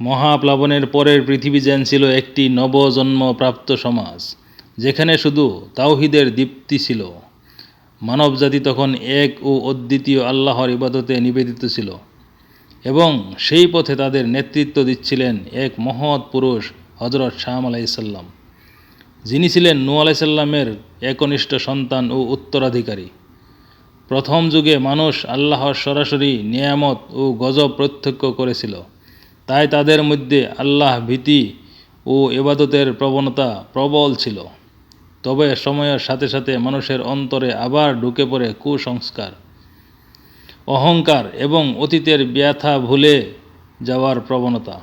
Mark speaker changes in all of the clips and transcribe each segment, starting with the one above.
Speaker 1: মহাপ্লাবনের পরের পৃথিবী যেন ছিল একটি নবজন্মপ্রাপ্ত সমাজ, যেখানে শুধু তাওহিদের দীপ্তি ছিল। মানবজাতি তখন এক ও অদ্বিতীয় আল্লাহর ইবাদতে নিবেদিত ছিল এবং সেই পথে তাদের নেতৃত্ব দিচ্ছিলেন এক মহৎ পুরুষ হজরত শাম আলাইসাল্লাম যিনি ছিলেন নু আলাইসাল্লামের একনিষ্ঠ সন্তান ও উত্তরাধিকারী। প্রথম যুগে মানুষ আল্লাহর সরাসরি নিয়ামত ও গজব প্রত্যক্ষ করেছিল। তাই তাদের মধ্যে আল্লাহ ভীতি ও এবাদতের প্রবণতা প্রবল ছিল। তবে সময়ের সাথে সাথে মানুষের অন্তরে আবার ঢুকে পড়ে কুসংস্কার। অহংকার এবং অতীতের ব্যথা ভুলে যাওয়ার প্রবণতা।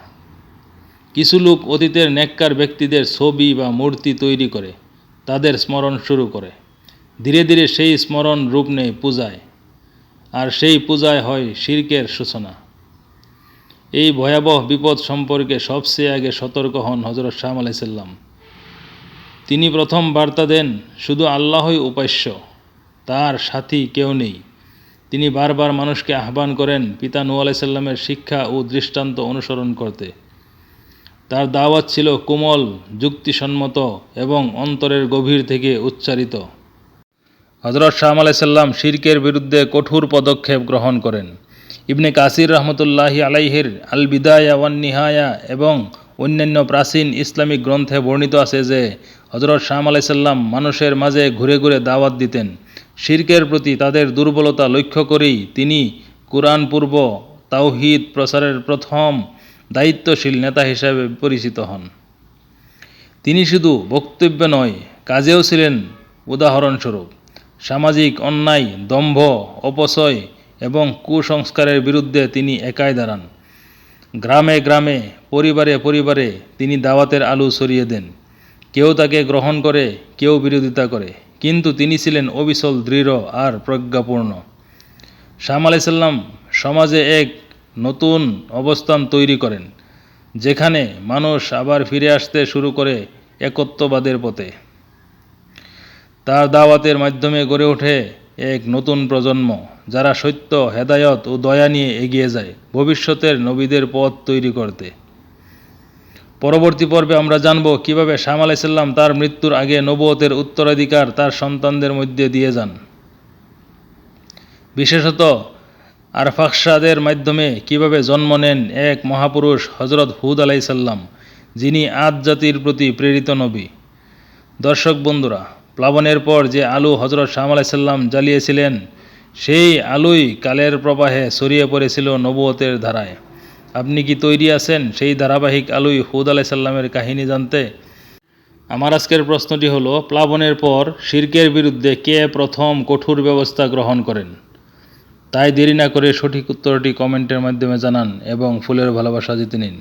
Speaker 1: কিছু লোক অতীতের নেককার ব্যক্তিদের ছবি বা মূর্তি তৈরি করে, তাদের স্মরণ শুরু করে। ধীরে ধীরে সেই স্মরণ রূপ নেয় পূজায়। আর সেই পূজায় হয় শির্কের সূচনা। এই ভয়াবহ বিপদ সম্পর্কে সবচেয়ে আগে সতর্ক হন হজরত শাহ আলাইসাল্লাম তিনি প্রথম বার্তা দেন, শুধু আল্লাহই উপাস্য, তার সাথী কেউ নেই। তিনি বারবার মানুষকে আহ্বান করেন পিতা নু আলাইসাল্লামের শিক্ষা ও দৃষ্টান্ত অনুসরণ করতে। তার দাওয়াত ছিল কোমল, যুক্তিসম্মত এবং অন্তরের গভীর থেকে উচ্চারিত। হজরত শাহ আলাইসাল্লাম শিরকের বিরুদ্ধে কঠোর পদক্ষেপ গ্রহণ করেন। ইবনে কাসির রহমতুল্লাহি আলাইহির আল বিদায়া ওয়ান নিহায়া এবং অন্যান্য প্রাচীন ইসলামিক গ্রন্থে বর্ণিত আছে যে হজরত শাহ আলাইসাল্লাম মানুষের মাঝে ঘুরে ঘুরে দাওয়াত দিতেন। শিরকের প্রতি তাদের দুর্বলতা লক্ষ্য করেই তিনি কোরআন পূর্ব তাওহিদ প্রচারের প্রথম দায়িত্বশীল নেতা হিসাবে পরিচিত হন। তিনি শুধু বক্তব্যে নয়, কাজেও ছিলেন উদাহরণস্বরূপ। সামাজিক অন্যায়, দম্ভ, অপচয় এবং কুসংস্কারের বিরুদ্ধে তিনি একাই দাঁড়ান। গ্রামে গ্রামে, পরিবারে পরিবারে তিনি দাওয়াতের আলু ছড়িয়ে দেন। কেউ তাকে গ্রহণ করে, কেউ বিরোধিতা করে। কিন্তু তিনি ছিলেন অবিচল, দৃঢ় আর প্রজ্ঞাপূর্ণ। শাম আলাইসাল্লাম সমাজে এক নতুন অবস্থান তৈরি করেন, যেখানে মানুষ আবার ফিরে আসতে শুরু করে একত্ববাদের পথে। তার দাওয়াতের মাধ্যমে গড়ে ওঠে এক নতুন প্রজন্ম। যারা সত্য, হেদায়ত ও দয়া নিয়ে এগিয়ে যায়, ভবিষ্যতের নবীদের পথ তৈরি করতে। পরবর্তী পর্বে আমরা জানব কীভাবে শাম আলাইসাল্লাম তার মৃত্যুর আগে নবতের উত্তরাধিকার তার সন্তানদের মধ্যে দিয়ে যান। বিশেষত আরফাকসাদের মাধ্যমে কীভাবে জন্ম নেন এক মহাপুরুষ হজরত হুদ আলাইসাল্লাম যিনি আদ জাতির প্রতি প্রেরিত নবী। দর্শক বন্ধুরা, প্লাবনের পর যে আলু হজরত শাহ আলাইসাল্লাম জ্বালিয়েছিলেন সেই আলুই কালের প্রবাহে ছড়িয়ে পড়েছিল নবতের ধারায়। আপনি কি তৈরি আছেন সেই ধারাবাহিক আলুই হুদ আলাইসাল্লামের কাহিনী জানতে? আমার আজকের প্রশ্নটি হলো, প্লাবনের পর শির্কের বিরুদ্ধে কে প্রথম কঠোর ব্যবস্থা গ্রহণ করেন? তাই দেরি না করে সঠিক উত্তরটি কমেন্টের মাধ্যমে জানান এবং ফুলের ভালোবাসা জিতে নিন।